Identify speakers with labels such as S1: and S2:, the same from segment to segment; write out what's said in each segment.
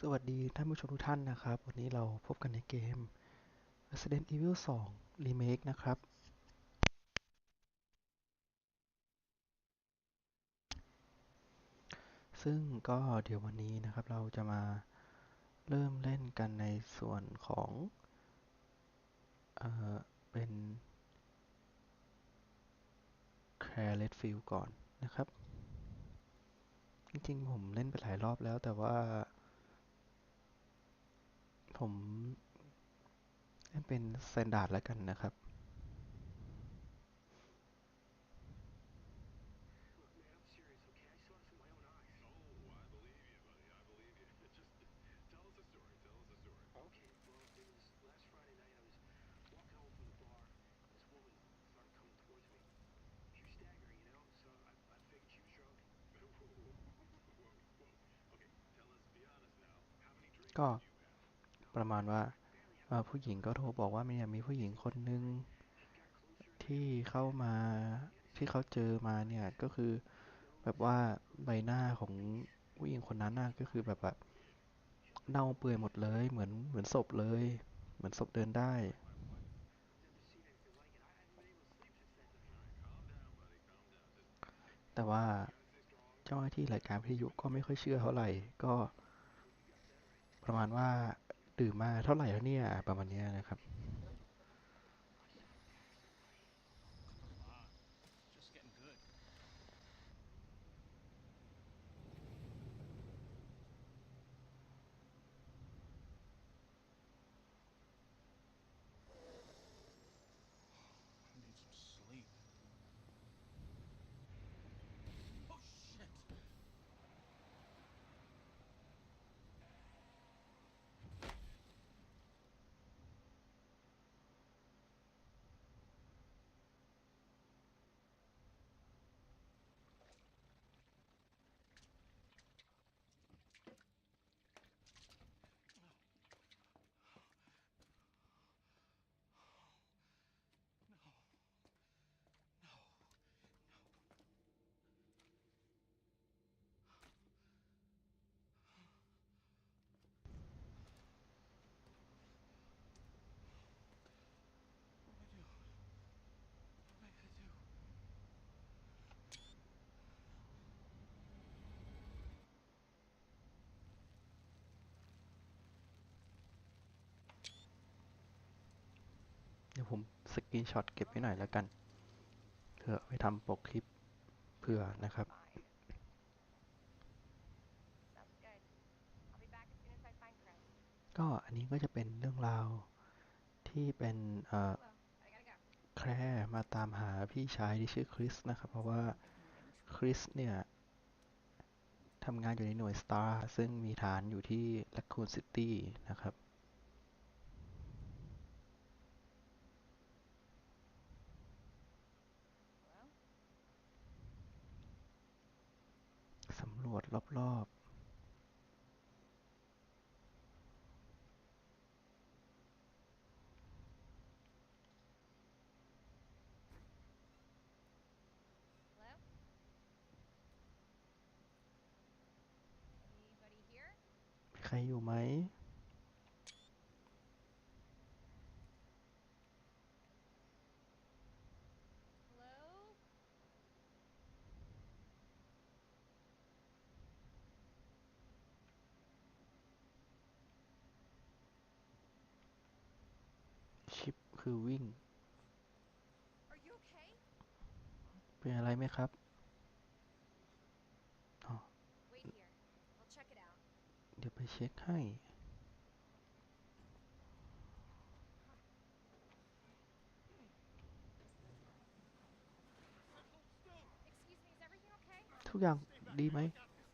S1: สวัสดีท่านผู้ชมทุกท่านนะครับ วันนี้เราพบกันในเกม Resident Evil 2 Remake นะครับ ซึ่งก็เดี๋ยววันนี้นะครับเราจะมาเริ่มเล่นกันในส่วนของเออเป็น Claire Redfield ก่อนนะครับ จริงๆ ผมเล่นไปหลายรอบแล้วแต่ว่า ผมเล่นเป็น Standard แล้วกันนะครับ ก็ ประมาณว่าผู้หญิงก็โทรบอกว่าเนี่ยมีผู้หญิงคนหนึ่งที่เข้ามาที่เขาเจอมาเนี่ยก็คือแบบว่าใบหน้าของผู้หญิงคนนั้นน่ะก็คือแบบแบบเน่าเปื่อยหมดเลยเหมือนเหมือนศพเลย เหมือนศพเดินได้แต่ว่าเจ้าหน้าที่รายการวิทยุก็ไม่ค่อยเชื่อเท่าไหร่ ก็ประมาณว่า ดื่มมาเท่าไหร่แล้วเนี่ย ประมาณนี้นะครับ ยวผมสกรีนช็อตเก็บไว้หน่อยแล้วกันเผื่อไปทำปกคลิปเผื่อนะครับก็อันนี้ก็จะเป็นเรื่องราวที่เป็นแคร์มาตามหาพี่ชายที่ชื่อคริสนะครับ เพราะว่าคริสเนี่ยทำงานอยู่ในหน่วย STAR ซึ่งมีฐานอยู่ที่ Raccoon City นะครับ
S2: Hello?
S1: สำร วจรอบ
S2: Hello? Anybody here?
S1: ๆมีใครอยู่ไหม
S2: Hello?
S1: ชิป คือวิ่ง
S2: Are you okay?
S1: เป็นอะไรไหมครับ
S2: Wait here. I'll check it out.
S1: เดี๋ยวไปเช็คให้
S2: Excuse me, is everything okay?
S1: ทุกอย่างดีไหม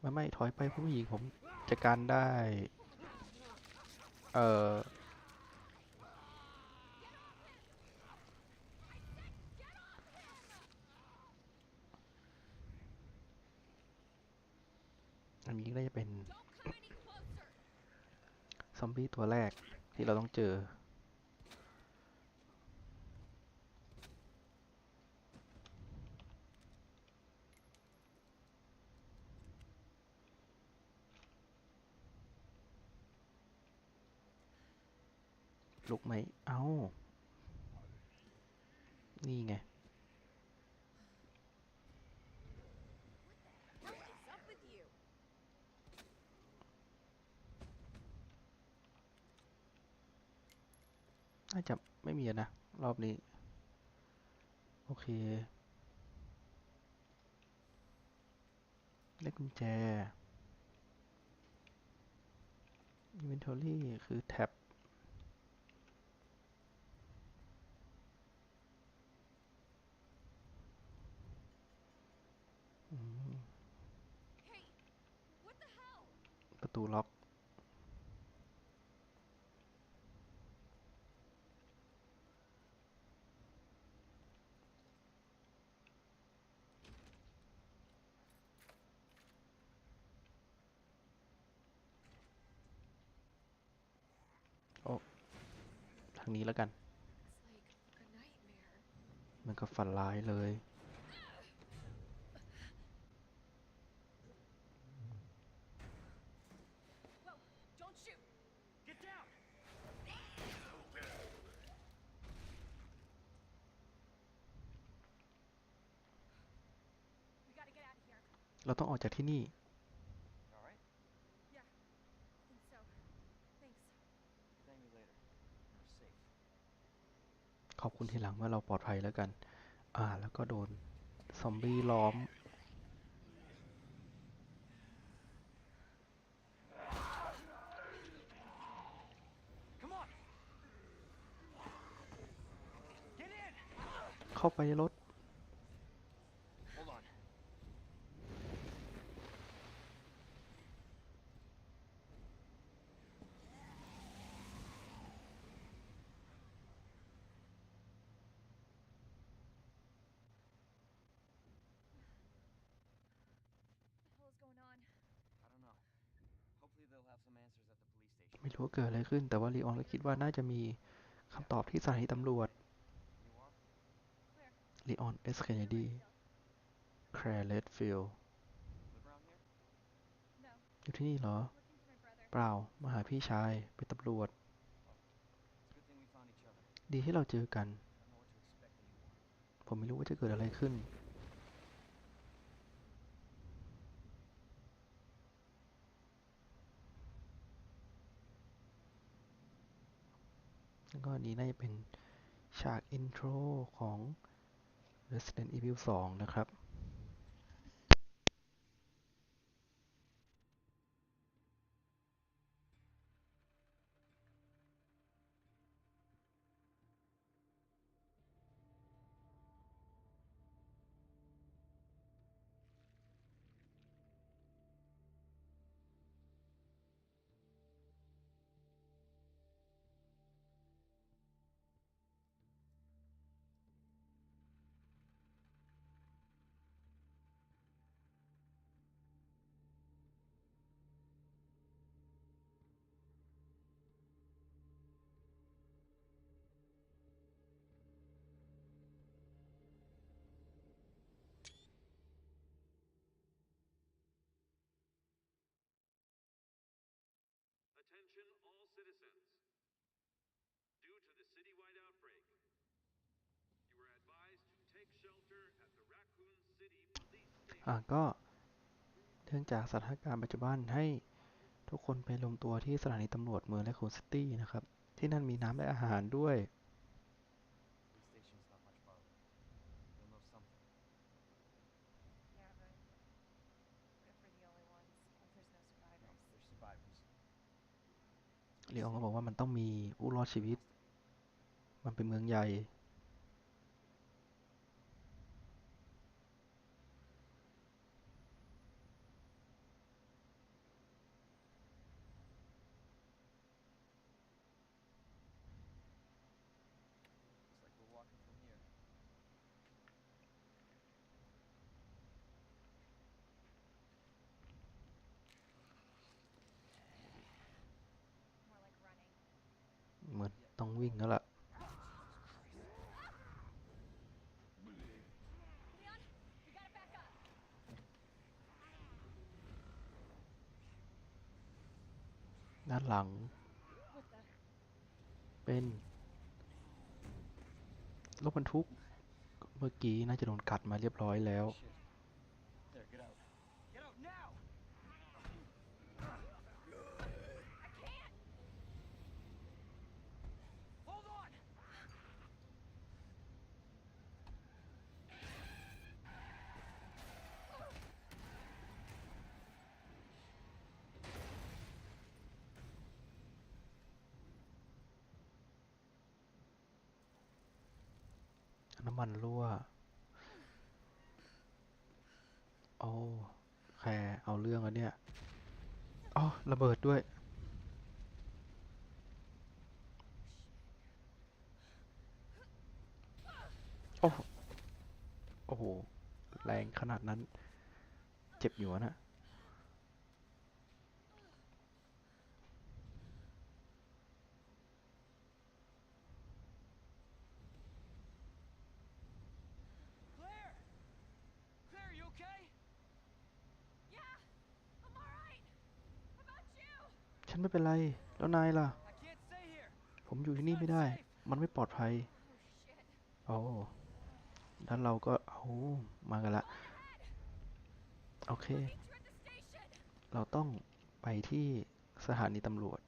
S1: ไม่ไม่ถอยไปผู้หญิงผมจัดการได้ เอ่อ อันนี้ก็จะเป็น ซอมบี้ตัวแรกที่เราต้องเจอ ลุกไหม เอา้า นี่ไง น่าจะไม่มีอะนะ รอบนี้ โอเคได้กุญแจ Inventory คือแท็บอืม
S3: Hey, what the hell?
S1: ประตูล็อก นี้แล้วกัน มันก็ฝันร้ายเลย เราต้องออกจากที่นี่ ขอบคุณทีหลังว่าเราปลอดภัยแล้วกัน อ่า แล้วก็โดนซอมบี้ล้อม เข้าไปรถ ไม่รู้ว่าเกิดอะไรขึ้น แต่ว่าลีออนก็คิดว่าน่าจะมีคำตอบที่สถานีตำรวจลีออนเอสเคนเนดีแคร์เลดฟิลอยู่ที่นี่เหรอ เปล่า มาหาพี่ชาย เป็นตำรวจ ดีที่เราเจอกัน ผมไม่รู้ว่าจะเกิดอะไรขึ้น แล้ว ก็นนี้น่าจะเป็นฉากอินโทรของ Resident Evil 2 นะครับ
S4: citizens. Due to the citywide outbreak, you were advised to take shelter at the Raccoon City Police Station.
S1: อะก็เนื่องจากสถานการณ์ปัจจุบันให้ทุกคนไปรวมตัวที่สถานีตำรวจเมืองและคูนซิตี้นะครับ ที่นั่นมีน้ำและอาหารด้วย ลีออนก็บอกว่ามันต้องมีผู้รอดชีวิต มันเป็นเมืองใหญ่
S5: Looks like we're walking from here.
S2: More like running.
S1: เหมือนต้อง วิ่งแล้วล่ะด้านหลัง เป็นรถบรรทุก เมื่อกี้น่าจะโดนกัดมาเรียบร้อยแล้ว น้ำมันรั่ว โอ้ แคร์เอาเรื่องแล้วเนี่ยอ๋อระเบิดด้วย โอ้โหโอ้โห แรงขนาดนั้น เจ็บอยู่นะ ฉันไม่เป็นไร แล้วนายล่ะ ผมอยู่ที่นี่ไม่ได้ มันไม่ปลอดภัย โอ้แล้วเราก็เอามากันละ โอเค เราต้องไปที่สถานีตำรวจ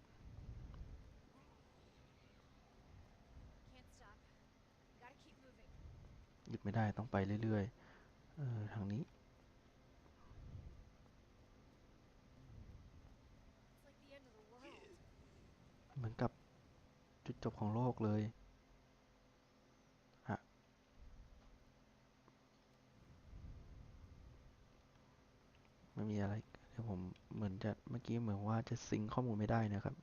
S1: หยุดไม่ได้ต้องไปเรื่อยๆ เออทางนี้
S3: It's like the end of the world.
S1: เห มือนกับจุดจบของโลกเลยอะไม่มีอะไรเดี๋ยวผมเหมือนจะเมื่อกี้เหมือนว่าจะซิงข้อมูลไม่ได้นะครับ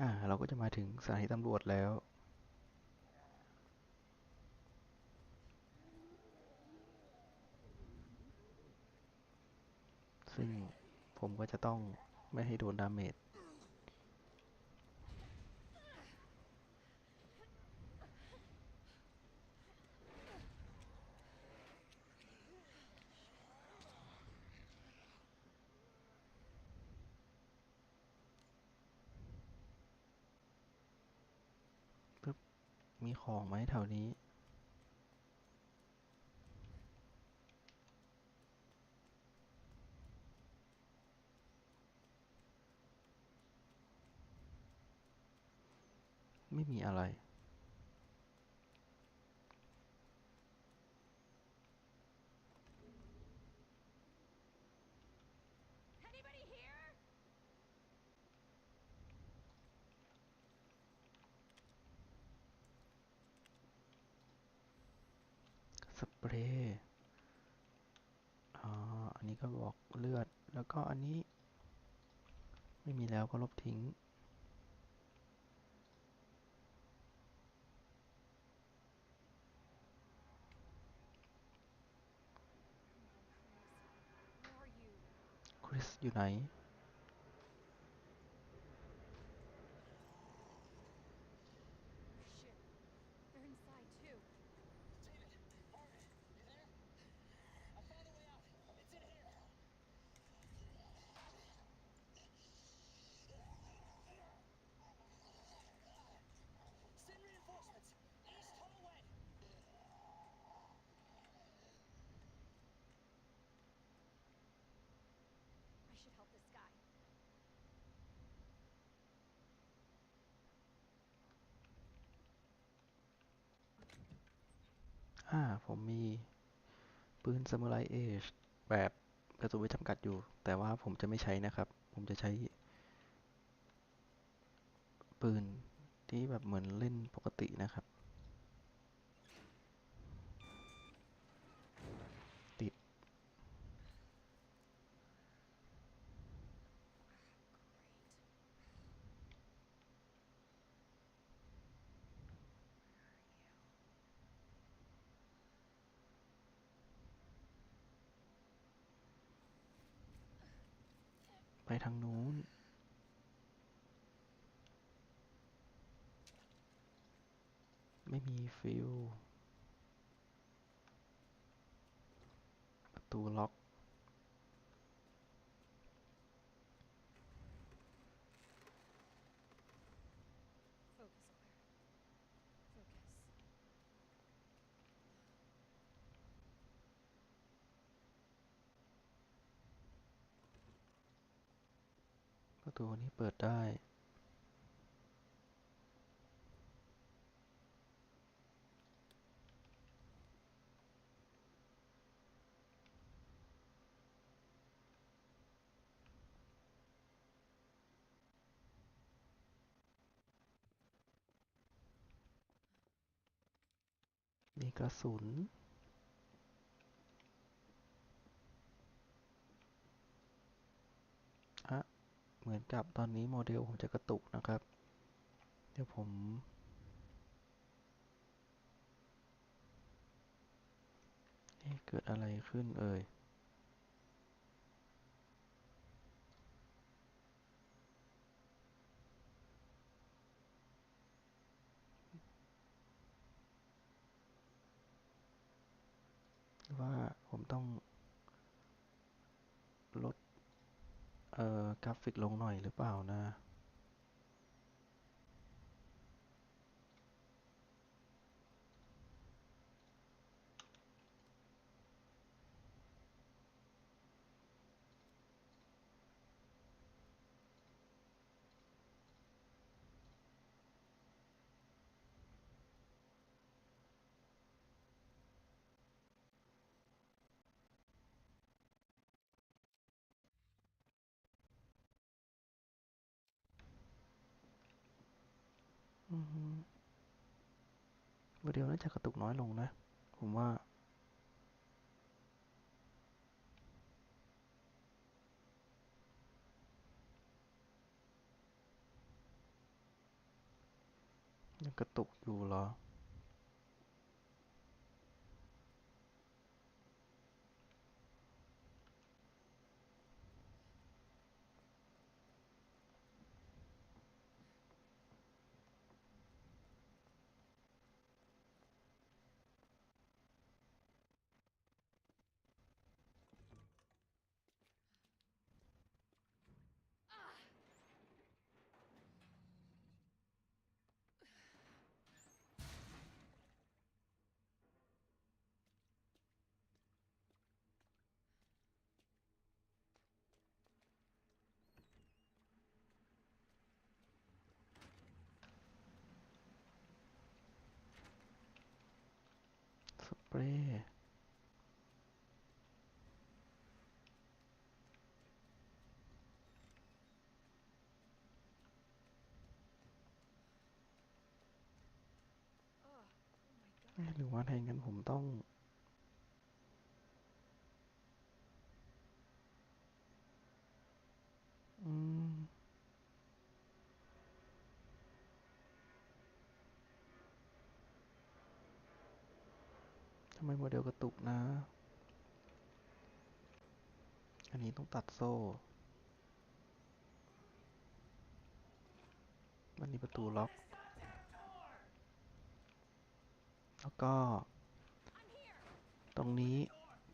S1: อ่าเราก็จะมาถึงสถานีตำรวจแล้ว ซึ่งผมก็จะต้องไม่ให้โดนดาเมจปึ๊บมีของไหมแถวนี้ ม่มีอะไร สเปรย์อ๋ออันนี้ก็บอกเลือด แล้วก็อันนี้ ไม่มีแล้วก็ลบทิ้ง คริสอยู่ไหน อ่า ผมมี ปืนซามูไรเอชแบบกระสุนไว้จำกัดอยู่ แต่ว่าผมจะไม่ใช้นะครับ ผมจะใช้ ปืนที่แบบเหมือนเล่นปกตินะครับ ไปทางนู้น ไม่มีฟิลประตูล็อก ตูนี้เปิดได้มีกระสุน อะ เหมือนกับตอนนี้โมเดลผมจะกระตุกนะครับ เดี๋ยวผมเอ๊ะเกิดอะไรขึ้นเอ่ยว่าผมต้องลด เอ่อ กราฟิกลงหน่อยหรือเปล่านะ โมเดลน่าจะกระตุกน้อยลงนะ ผมว่า ยังกระตุกอยู่เหรอ รย์หรือว่าถ้าอย่างนั้นผมต้อง อืม ทำไม โมเดลกระตุกนะ อันนี้ต้องตัดโซ่มันมีประตูล็อก แล้วก็ ตรงนี้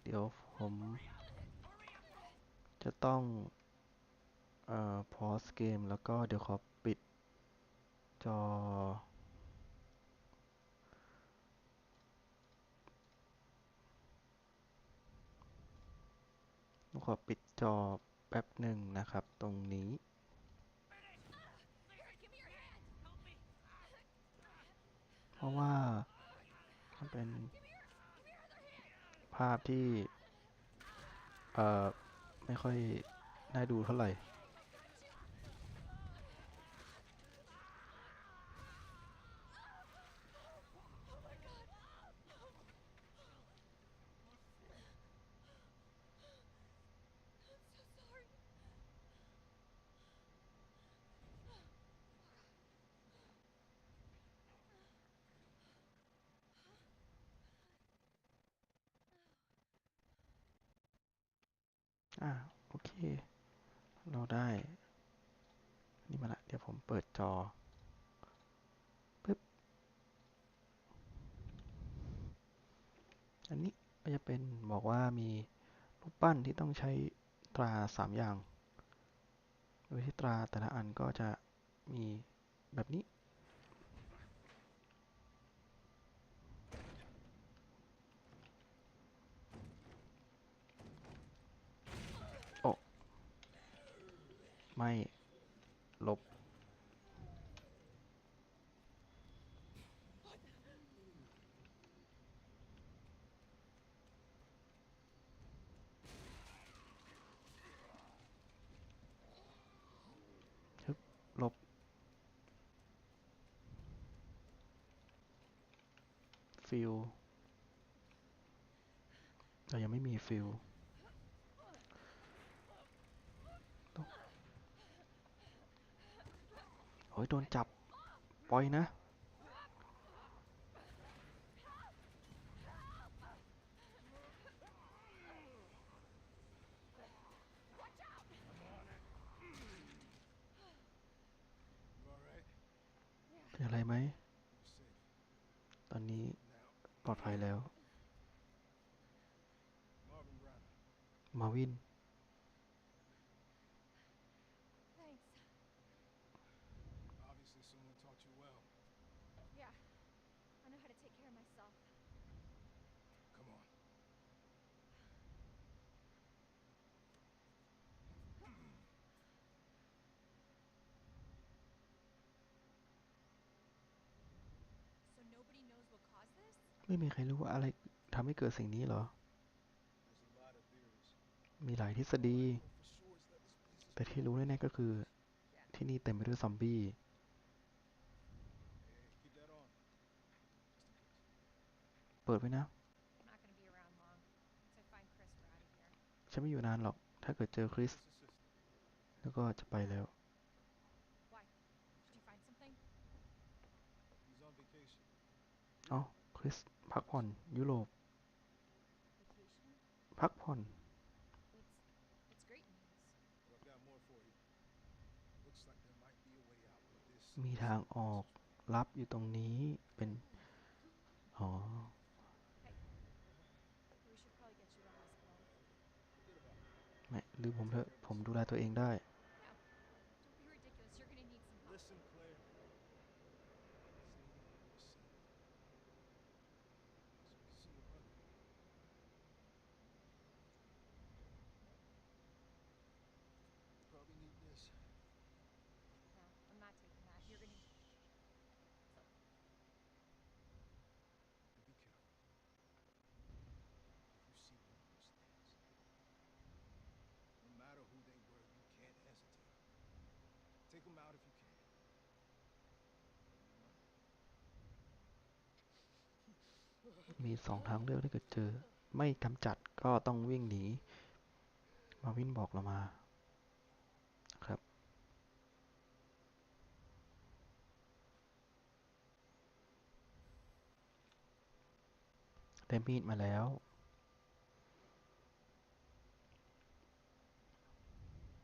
S1: เดี๋ยวผมจะต้องเอ่อ pause เกม แล้วก็เดี๋ยวขอปิดจอ ขอปิดจอแป๊บหนึ่งนะครับ ตรงนี้ เพราะว่ามันเป็นภาพที่ เอ่อ ไม่ค่อยน่าดูเท่าไหร่
S3: Oh my god! I'm so sorry.
S1: อ่า โอเค เรา ได้ นี่มาละ เดี๋ยวผมเปิดจอปึ๊บ อันนี้ก็จะเป็นบอกว่ามีรูปปั้นที่ต้องใช้ตราสามอย่าง โดยที่ตราแต่ละอันก็จะมีแบบนี้ ไม่ลบฮึบลบ ฟิลเรายังไม่มีฟิลต้อง โอ้ยโดนจับ ปล่อยนะ เป็นอะไรไหม ตอนนี้ปลอดภัยแล้ว มาวิน ไม่มีใครรู้ว่าอะไรทำให้เกิดสิ่งนี้หรอ มีหลายทฤษฎี แต่ที่รู้แน่ๆก็คือ ที่นี่เต็มไปด้วยซอมบี้ เปิดไว้นะ ฉันไม่อยู่นานหรอก ถ้าเกิดเจอคริส แล้วก็จะไปแล้วอ๋อคริส พักผ่อนยุโรป พักผ่อน มีทางออกรับอยู่ตรงนี้เป็น อ๋อ ไม่ หรือผมเถอะ ผมดูแลตัวเองได้ มีสองทางเลือกถ้าเกิดเจอ ไม่กำจัดก็ต้องวิ่งหนี มาวินบอกเรามาครับ ได้มีดมาแล้ว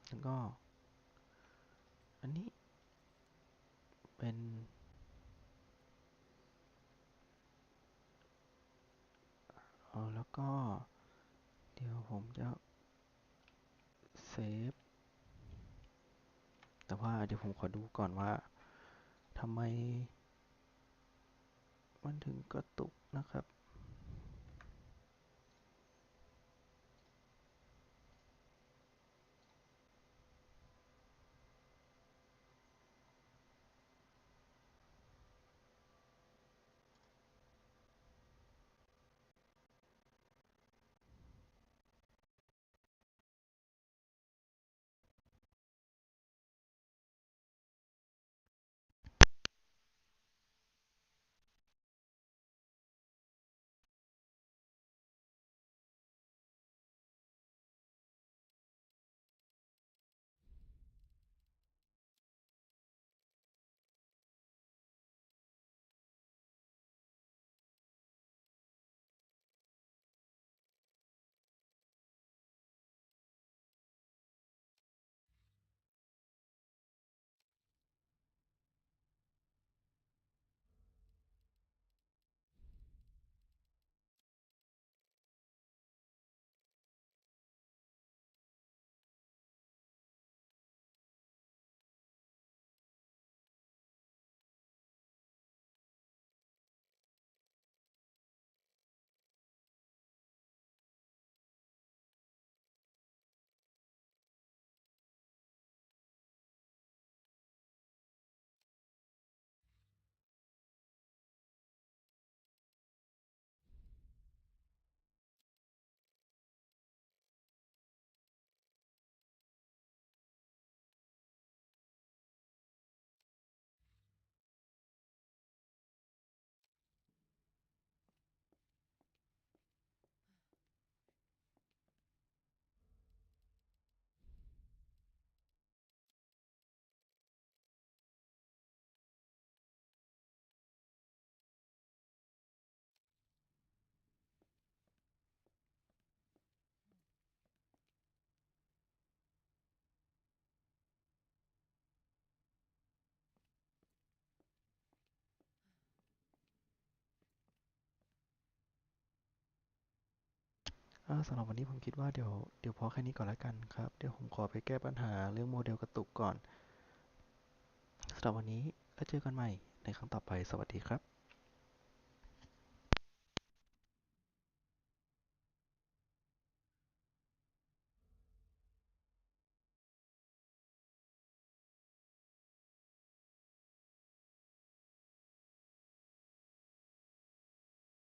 S1: แล้วก็ อันนี้ เป็น เออแล้วก็ เดี๋ยวผมจะเซฟ แต่ว่าเดี๋ยวผมขอดูก่อนว่าทำไม มันถึงกระตุกนะครับ สำหรับวันนี้ผมคิดว่าเดี๋ยวเดี๋ยวพอแค่นี้ก่อนแล้วกันครับ เดี๋ยวผมขอไปแก้ปัญหาเรื่องโมเดลกระตุกก่อนสำหรับวันนี้แล้วเจอกันใหม่ในครั้งต่อไปสวัสดีครับ